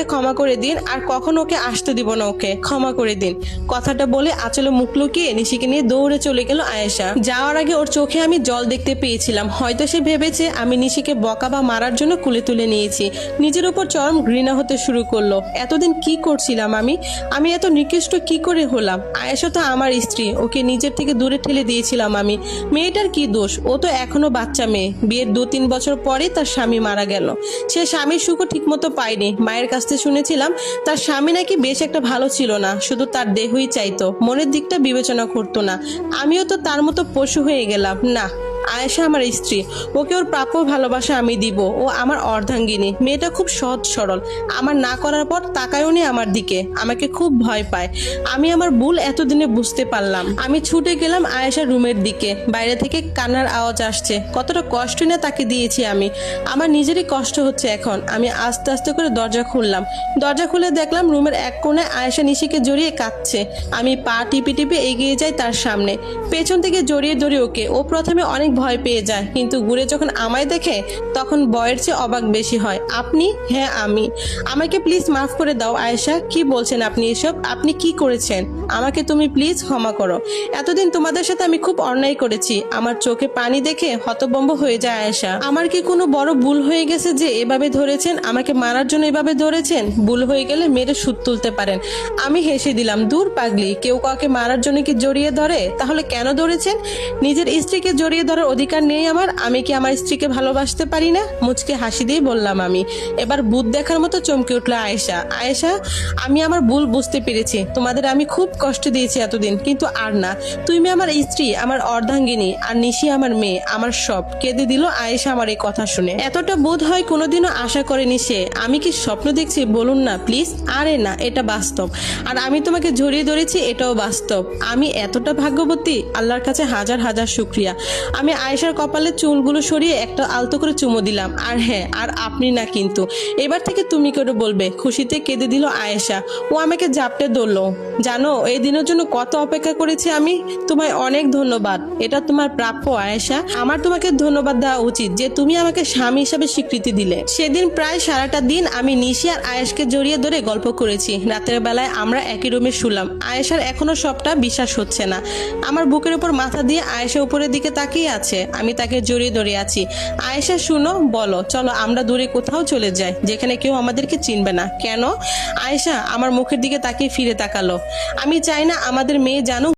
আমাকে ক্ষমা করে দিন আর কখনো ওকে আসতে দিব না ওকে। ক্ষমা করে দিন। কথাটা বলে আচলে মুখ লুকিয়ে নিশিকে নিয়ে দৌড়ে চলে গেল আয়েশা। যাওয়ার আগে ওর চোখে আমি জল দেখতে পেয়েছিলাম। হয়তো সে ভেবেছে আমি নিশিকে বকা বা মারার জন্য কুলে তুলে নিয়েছি। নিজের উপর চরম ঘৃণা হতে শুরু করল। এতদিন কি করছিলাম আমি? আমি এত নিকৃষ্ট কি করে হলাম? আয়েশা তো আমার স্ত্রী। ওকে নিজের থেকে দূরে ঠেলে দিয়েছিলাম আমি। মেয়েটার কি দোষ? ও তো এখনও বাচ্চা মেয়ে। বিয়ের দু তিন বছর পরে তার স্বামী মারা গেল। সে স্বামীর সুখও ঠিকমতো পায়নি। মায়ের কাছ থেকে শুনেছিলাম, তার স্বামী নাকি বেশ একটা ভালো ছিল না, শুধু তার দেহই চাইতো। মনের দিকটা বিবেচনা করতো না। আমিও তো তার মতো পশু হয়ে গেলাম, না। আয়েশা আমার স্ত্রী। ওকে ওর প্রাপ্য ভালোবাসা আমি দিব। ও আমার অর্ধাঙ্গিনী। মেয়েটা খুব সহজ সরল। আমার না করার পর তাকায়ও নি আমার দিকে। আমাকে খুব ভয় পায়। আমি আমার ভুল এতদিনে বুঝতে পারলাম। আমি ছুটে গেলাম আয়েশার রুমের দিকে। বাইরে থেকে কান্নার আওয়াজ আসছে। কতটা কষ্ট না তাকে দিয়েছি আমি। আমার নিজেরই কষ্ট হচ্ছে এখন। আমি আস্তে আস্তে করে দরজা খুললাম। দরজা খুলে দেখলাম রুমের এক কোণে আয়েশা নিশিকে জড়িয়ে কাঁদছে। আমি পা টিপে টিপে এগিয়ে যাই তার সামনে। পেছন থেকে জড়িয়ে ধরে ওকে। ও প্রথমে অনেক ভয় পেয়ে যায়। কিন্তু ঘুরে যখন আমায় দেখে, তখন বয়ের চেয়ে অবাক বেশি হয়। আপনি? হ্যাঁ আমি। আমাকে প্লিজ মাফ করে দাও, আয়েশা। কি বলছেন আপনি এসব? আপনি কি করেছেন? আমাকে তুমি প্লিজ ক্ষমা করো। এতদিন তোমাদের সাথে আমি খুব অন্যায় করেছি। আমার চোখে পানি দেখে হতবম্ব হয়ে যায় আয়েশা। আমার কি কোনো বড় ভুল হয়ে গেছে যে এভাবে ধরেছেন? আমাকে মারার জন্য এভাবে ধরেছেন? ভুল হয়ে গেলে মেরে সুদ তুলতে পারেন। আমি হেসে দিলাম, দূর পাগলি, কেউ কাউকে মারার জন্য কি জড়িয়ে ধরে? তাহলে কেন ধরেছেন? নিজের স্ত্রীকে জড়িয়ে ধরার অধিকার নেই আমার। আমি কি আমার স্ত্রীকে ভালোবাসতে পারি না? মুচকে হাসি দিয়ে বললাম আমি। এবার বুধ দেখার মতো চমকে উঠল আয়েশা। আয়েশা, আমি আমার ভুল বুঝতে পেরেছি। তোমাদের আমি খুব কষ্ট দিয়েছি এতদিন, কিন্তু আর না। তুমি আমার স্ত্রী, আমার অর্ধাঙ্গিনী, আর নিশি আমার মেয়ে, আমার সব। কেঁদে দিল আয়েশা আমার এই কথা শুনে। এতটা বোধ হয় কোনোদিনও আশা করেনি সে। আমি কি স্বপ্ন দেখছি? বলুন না, প্লিজ। আরে না, এটা বাস্তব। আর আমি তোমাকে জড়িয়ে ধরেছি, এটাও বাস্তব। আমি এতটা ভাগ্যবতী? আল্লাহর কাছে হাজার হাজার শুক্রিয়া। আমি আয়েশার কপালে চুলগুলো সরিয়ে একটা আলতো করে চুমো দিলাম। আর হ্যাঁ আর আপনি না কিন্তু। এবার থেকে তুমি করে বলবে? খুশিতে কেঁদে দিল আয়েশা। ও আমাকে জাপটে ধরলো। জানো, এই দিনের জন্য কত অপেক্ষা করেছি আমি? তোমায় অনেক ধন্যবাদ। এটা তোমার প্রাপ্য আয়েশা। আমার তোমাকে ধন্যবাদ দেওয়া উচিত যে তুমি আমাকে স্বামী হিসাবে স্বীকৃতি দিলে। সেদিন প্রায় সারাটা দিন আমি নিশি আর আয়েশকে জড়িয়ে ধরে গল্প করেছি। রাতের বেলায় আমরা একই রুমে শুলাম। আয়েশার এখনও সবটা বিশ্বাস হচ্ছে না। আমার বুকের উপর মাথা দিয়ে আয়েশা উপরের দিকে তাকিয়ে আছে, আমি তাকে জড়িয়ে ধরে আছি। আয়েশা, শুনো, বলো, চলো, আমরা দূরে কোথাও চলে যাই, যেখানে কেউ আমাদেরকে চিনবে না। কেন? আয়েশা, আমার মুখের দিকে তাকে ফিরে তাকালো। আমি চাই না আমাদের মেয়ে জানুক